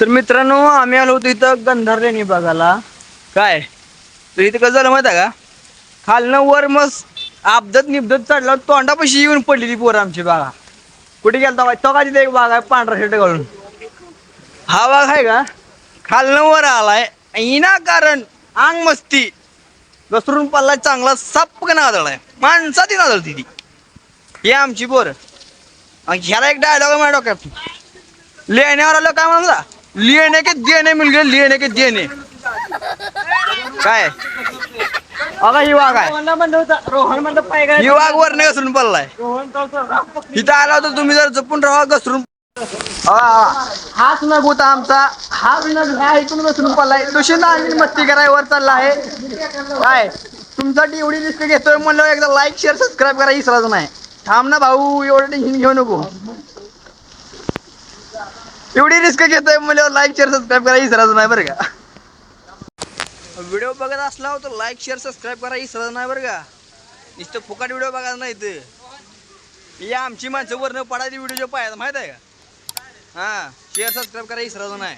तर मित्रांनो आम्ही आलो होतो इथं गंधार लेणी बघायला. काय? तर इथं कसं झालं माहिती आहे का? खालनं वर मस्त आपदत निबदत चढला तोंडापाशी येऊन पडलेली पोरं आमची बागा कुठे गेलता बाई? तो का तिथे एक बाग आहे पांढरा शर्ट घालून. हा बाग आहे का? खालनं वर आलाय. इना कारण अंग मस्ती. घसरून पडला चांगला साप नादळाय माणसाची नादळती ती. हे आमची पोर. ह्याला एक डायलॉग आहे माझ्या डोक्यात. लेण्यावर आलं काय म्हणला? लिहिणे के देणे मिळगे लिहिणे के देणे? काय? अगं ही वाघ आहे. रोहन म्हणलं पाय ही वाघ वरने घसरून पडलाय. रोहन इथं आला होता तुम्ही जर जपून राहा घसरून हाच नग होता आमचा. हाच नग ह्या इथून घसरून पडलाय. तुशी नांदी मस्ती कराय वर चालला आहे? काय? तुमच्यासाठी एवढी रिस्क घेतोय म्हणलं एकदा लाईक शेअर सबस्क्राईब करा इसरायचं नाही. थांब ना भाऊ एवढं टेन्शन घेऊ नको. एवढी रिस्क घेतोय मुलं लाईक शेअर सबस्क्राईब करा विसरायचं नाही बरं का. व्हिडिओ बघत असला तर लाईक शेअर सबस्क्राईब करा विसरायचं नाही बरं का. नुसतं फुकट व्हिडिओ बघायचा नाही ते या आमची माणसं वरनं पडायची व्हिडिओ पाहायचं माहीत आहे का? हा शेअर सबस्क्राईब करा विसरायचं नाही.